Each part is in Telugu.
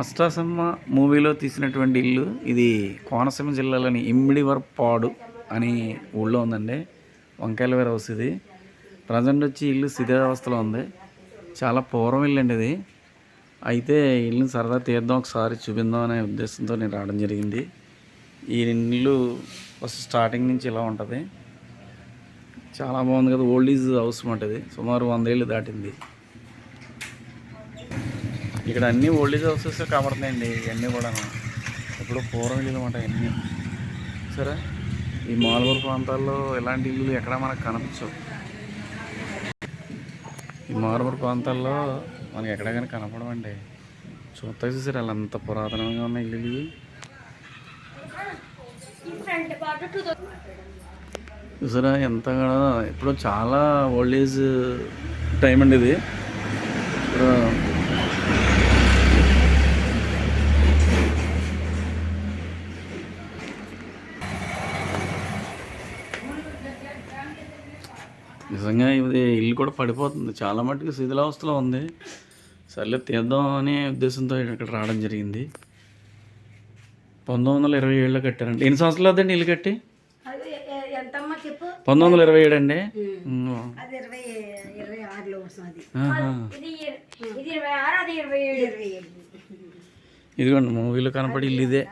అష్టాసమ్మ మూవీలో తీసినటువంటి ఇల్లు ఇది కోనసీమ జిల్లాలోని ఇమ్మిడివరపాడు అని ఊళ్ళో ఉందండి. వంకాయల వేర హౌస్ ఇది. ప్రజెంట్ వచ్చి ఇల్లు అవస్థలో ఉంది. చాలా పూర్వం ఇల్లు అండి ఇది. అయితే ఇల్లుని సరదా తీద్దాం ఒకసారి చూపిందాం అనే ఉద్దేశంతో నేను రావడం జరిగింది. ఈ ఇల్లు ఫస్ట్ స్టార్టింగ్ నుంచి ఇలా ఉంటుంది. చాలా బాగుంది కదా ఓల్డ్ ఈజ్ హౌస్ ఉంటుంది సుమారు సుమారు వందేళ్ళు దాటింది. ఇక్కడ అన్ని ఓల్డేజ్ హౌసెస్ కనబడుతున్నాయండి ఇవన్నీ కూడా ఇప్పుడు పూర్వం ఇల్లు అనమాట ఇవన్నీ. సరే ఈ మాలూరు ప్రాంతాల్లో ఇలాంటి ఇల్లు ఎక్కడ మనకు కనిపించవు. ఈ మారుమూరు ప్రాంతాల్లో మనకి ఎక్కడ కానీ కనపడవండి. చూస్తా చూసారు అలా అంత పురాతనంగా ఉన్న ఇల్లు ఇవి. చూసారా ఎంత కూడా ఇప్పుడు చాలా ఓల్డ్ ఏజ్ టైం అండి ఇది. ఇప్పుడు నిజంగా ఇది ఇల్లు కూడా పడిపోతుంది. చాలా మట్టుకు శిథిలావస్థలో ఉంది. సర్లే తీద్దాం అనే ఉద్దేశంతో ఇక్కడ రావడం జరిగింది. పంతొమ్మిది వందల ఇరవై ఏడులో కట్టారండి. ఎన్ని సంవత్సరాలు అవుతుందండి ఇల్లు కట్టి? పంతొమ్మిది వందల ఇరవై ఏడు అండి. ఇదిగోండి మూవీలో కనపడి ఇల్లు ఇదే.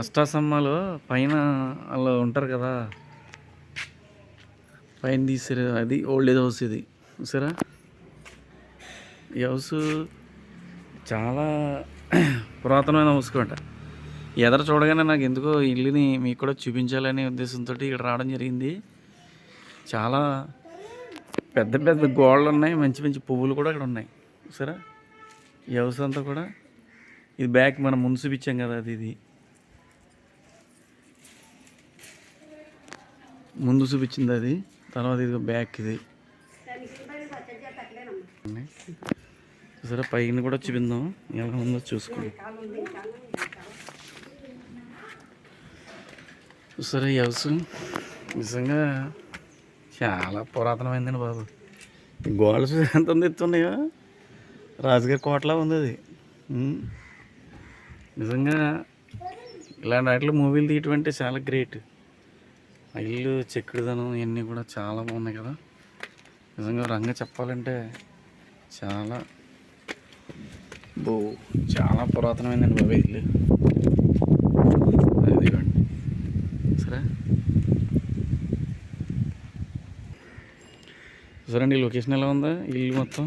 అష్టాసమ్మలో పైన వాళ్ళు ఉంటారు కదా. పైన తీసారు అది ఓల్డ్ ఏజ్ హౌస్ ఇది. చూసారా? ఈ హౌస్ చాలా పురాతనమైన హౌస్ కంట ఎదర చూడగానే నాకు ఎందుకో ఇల్లుని మీకు కూడా చూపించాలనే ఉద్దేశంతో ఇక్కడ రావడం జరిగింది. చాలా పెద్ద పెద్ద గోడలు ఉన్నాయి మంచి మంచి పువ్వులు కూడా ఇక్కడ ఉన్నాయి. చూసారా? ఈ హౌస్ అంతా కూడా. ఇది బ్యాక్ మనం ముందు చూపించాం కదా అది ఇది. ముందు చూపించింది అది. తర్వాత ఇది బ్యాక్ ఇది. సరే పైన కూడా చూపిందాం ఎలా ఉందో చూసుకోండి చూసారా ఈ హౌస్ నిజంగా చాలా పురాతనమైందండి బాబు. గోడలు ఎంత ఉంది ఎత్తున్నాయో రాజుగారి కోటలా ఉంది అది. నిజంగా ఇలాంటి వాటిలో మూవీలు తీయటం అంటే చాలా గ్రేట్ ఆ ఇల్లు చెక్కుడుదనం ఇవన్నీ కూడా చాలా బాగున్నాయి కదా. నిజంగా రంగ చెప్పాలంటే చాలా బో చాలా పురాతనమైందండి బాబా ఇల్లు. అదిగోండి సరే. సరే అండి లొకేషన్ ఎలా ఉందా ఇల్లు మొత్తం.